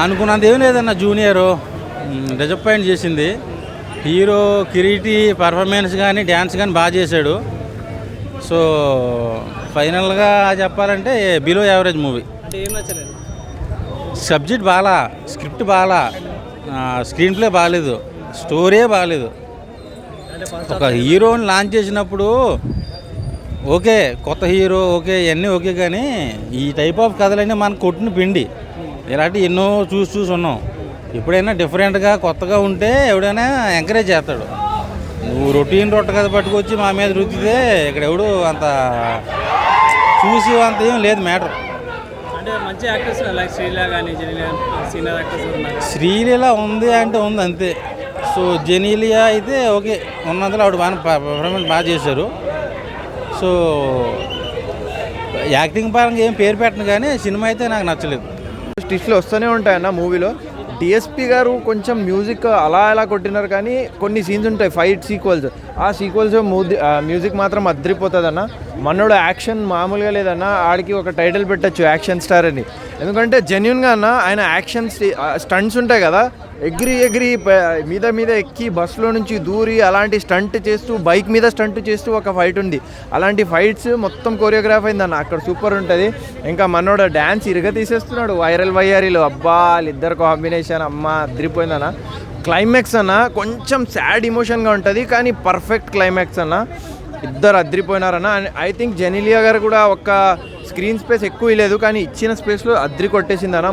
అనుకున్నంత ఏం లేదన్న జూనియర్. డిసప్పాయింట్ చేసింది. హీరో కిరీటి పర్ఫార్మెన్స్ కానీ డ్యాన్స్ కానీ బాగా చేశాడు. సో ఫైనల్గా చెప్పాలంటే బిలో యావరేజ్ మూవీ. సబ్జెక్ట్ బాగా స్క్రిప్ట్ బాగా స్క్రీన్ ప్లే బాగాలేదు స్టోరీ బాగాలేదు ఒక హీరోని లాంచ్ చేసినప్పుడు ఓకే కొత్త హీరో ఓకే ఇవన్నీ ఓకే కానీ ఈ టైప్ ఆఫ్ కథలన్నీ మనకు కొట్టిన పిండి. ఇలాంటి ఎన్నో చూసి చూసి ఉన్నాం. ఎప్పుడైనా డిఫరెంట్గా కొత్తగా ఉంటే ఎవడైనా ఎంకరేజ్ చేస్తాడు. నువ్వు రొటీన్ రొట్ట కథ పట్టుకొచ్చి మా మీద రుద్దితే ఇక్కడ ఎవడు అంత చూసి అంత ఏం లేదు మ్యాటర్. శ్రీలీల ఉంది అంటే ఉంది అంతే. సో జెనీలియా అయితే ఓకే ఉన్నందులో ఆవిడ బాగా పర్ఫార్మెన్స్ బాగా చేశారు. సో యాక్టింగ్ పరంగా ఏం పేరు పెట్టను కానీ సినిమా అయితే నాకు నచ్చలేదు. స్టిచ్లు వస్తూనే ఉంటాయన్న మూవీలో. డిఎస్పి గారు కొంచెం మ్యూజిక్ అలా అలా కొట్టినారు కానీ కొన్ని సీన్స్ ఉంటాయి ఫైట్ సీక్వల్స్. ఆ సీక్వల్స్ మ్యూజిక్ మాత్రం అద్దరిపోతుంది అన్న మనోడు యాక్షన్ మామూలుగా లేదన్న ఆడికి ఒక టైటిల్ పెట్టచ్చు యాక్షన్ స్టార్ అని. ఎందుకంటే జెన్యున్గా అన్న ఆయన యాక్షన్ స్టంట్స్ ఉంటాయి కదా ఎగిరి ఎగిరి మీద మీద ఎక్కి బస్సులో నుంచి దూరి అలాంటి స్టంట్ చేస్తూ బైక్ మీద స్టంట్ చేస్తూ ఒక ఫైట్ ఉంది. అలాంటి ఫైట్స్ మొత్తం కొరియోగ్రాఫ్ అయిందన్న అక్కడ సూపర్ ఉంటుంది. ఇంకా మనోడు డ్యాన్స్ ఇరగ తీసేస్తున్నాడు వైరల్ వయ్యారీలు. అబ్బా వాళ్ళిద్దరు కాంబినేషన్ అమ్మ అద్రిపోయిందన్న. క్లైమాక్స్ అన్న కొంచెం సాడ్ ఇమోషన్గా ఉంటుంది కానీ పర్ఫెక్ట్ క్లైమాక్స్ అన్న. ఇద్దరు అద్రిపోయినారన్న ఐ థింక్ జెనిలియా గారు కూడా ఒక స్క్రీన్ స్పేస్ ఎక్కువ లేదు కానీ ఇచ్చిన స్పేస్లో అద్రి కొట్టేసిందన్న.